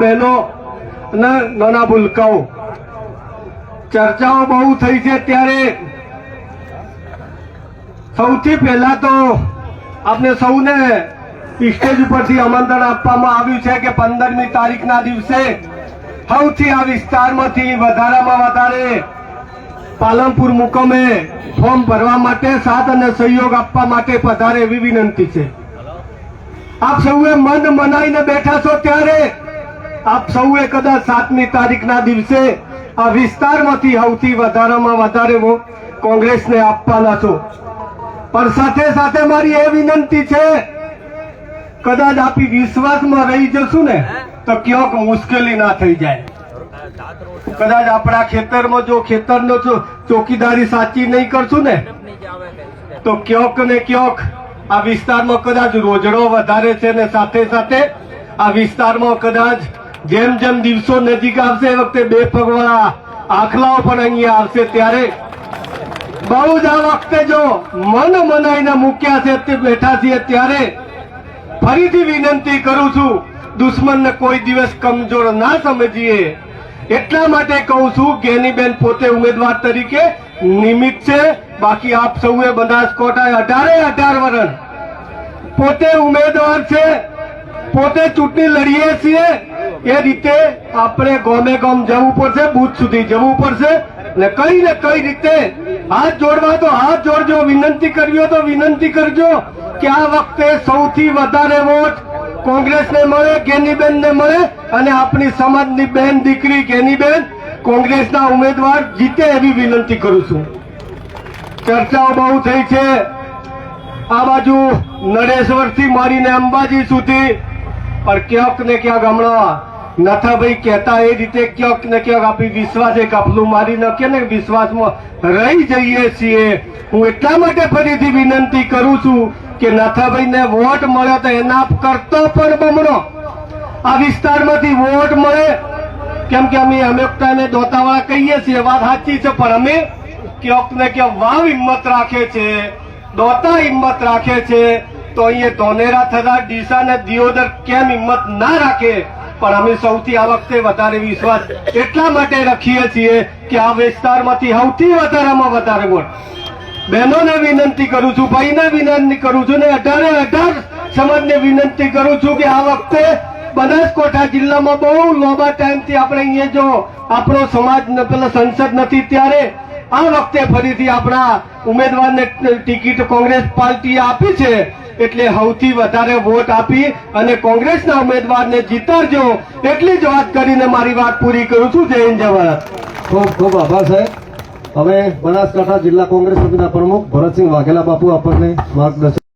બહેનો અને નાના ભૂલકાઓ. ચર્ચાઓ બહુ થઈ છે ત્યારે સૌથી પહેલા તો આપને સૌને સ્ટેજ ઉપરથી આમંત્રણ આપવામાં આવ્યું છે કે પંદરમી તારીખના દિવસે સૌથી આ વિસ્તારમાંથી વધારામાં વધારે પાલનપુર મુકમે ફોર્મ ભરવા માટે સાથ અને સહયોગ આપવા માટે પધારે એવી વિનંતી છે. આપ સૌએ મન મનાઈને બેઠા છો ત્યારે આપ સૌએ કદાચ સાતમી તારીખના દિવસે આ વિસ્તારમાંથી સૌથી વધારામાં વધારે વોટ કોંગ્રેસને આપવાના છો. પણ સાથે સાથે મારી એ વિનંતી છે, કદાચ આપી વિશ્વાસમાં રહી જશું ને, તો ક્યાંક મુશ્કેલી ના થઈ જાય. કદાચ આપણા ખેતરમાં જો ખેતરનો ચોકીદારી સાચી નહીં કરશું ને, તો ક્યાંક ને ક્યાંક આ વિસ્તારમાં કદાચ રોજડો વધારે છે ને સાથે સાથે આ વિસ્તારમાં કદાચ જેમ જેમ દિવસો નજીક આવશે એ વખતે બે પગવાળા આખલાઓ પણ અહીંયા આવશે ત્યારે બહુ જ આ વખતે જો મન મનાઈને મૂક્યા છે, તે બેઠા છીએ ત્યારે ફરીથી વિનંતી કરું છું, દુશ્મનને કોઈ દિવસ કમજોર ના સમજીએ. એટલા માટે કહું છું, ગેનીબેન પોતે ઉમેદવાર તરીકે નિમિત્ત છે. બાકી આપ સૌએ બનાસકોટા અઢારે અઢાર વર્ષ પોતે ઉમેદવાર છે, પોતે ચૂંટણી લડીએ છીએ. એ રીતે આપણે ગોમે ગોમ જવું પડશે, બુથ સુધી જવું પડશે. ને કઈ ને કઈ રીતે હાથ જોડવા તો હાથ જોડજો, વિનંતી કરવી તો વિનંતી કરજો કે આ વખતે સૌથી વધારે વોટ કોંગ્રેસને મળે, ગેનીબેનને મળે અને આપણી સમાજની બેન દીકરી ગેનીબેન કોંગ્રેસના ઉમેદવાર જીતે એવી વિનંતી કરું છું. ચર્ચાઓ બહુ થઈ છે. આ બાજુ નરેશ્વરથી મારીને અંબાજી સુધી પણ ક્યાંક ને ક્યાંક હમણાં નથાભાઈ કહેતા એ રીતે ક્યાંક ને ક્યાંક આપી એક કપલું મારી નાખીએ ને વિશ્વાસમાં રહી જઈએ છીએ હું એટલા માટે ફરીથી વિનંતી કરું છું કે નથાભાઈને વોટ મળ્યો તો એના કરતો પણ બમણો આ વિસ્તારમાંથી વોટ મળે કેમ કે અમે અમે ટાઈમે દોતાવાળા કહીએ છીએ વાત સાચી છે પણ અમે ક્યાંક ને ક્યાંક વાવ હિંમત રાખે છે દોતા હિંમત રાખે છે તો અહીંયા ધોનેરા થતા ડીસા ને દિયોદર કેમ હિંમત ના રાખે? પણ અમે સૌથી આ વખતે વધારે વિશ્વાસ એટલા માટે રાખીએ છીએ કે આ વિસ્તારમાંથી સૌથી વધારેમાં વધારે વોટ. બહેનોને વિનંતી કરું છું, ભાઈને વિનંતી કરું છું ને અઢારે અઢાર સમાજને વિનંતી કરું છું કે આ વખતે બનાસકાંઠા જિલ્લામાં બહુ લાંબા ટાઈમથી આપણે અહીંયા જો આપણો સમાજ પેલા સંસદ નથી, ત્યારે આ વખતે ફરીથી આપણા ઉમેદવારને ટિકિટ કોંગ્રેસ પાર્ટીએ આપી છે. એટલે સૌથી વધારે વોટ આપી અને કોંગ્રેસના ઉમેદવારને જીતાડજો એટલી જ વાત કરીને મારી વાત પૂરી કરું છું. જય હિન્દ ખૂબ ખૂબ આભાર સાહેબ. હવે બનાસકાંઠા જિલ્લા કોંગ્રેસ સમિતિના પ્રમુખ ભરતસિંહ વાઘેલા બાપુ આપણને માર્ગદર્શન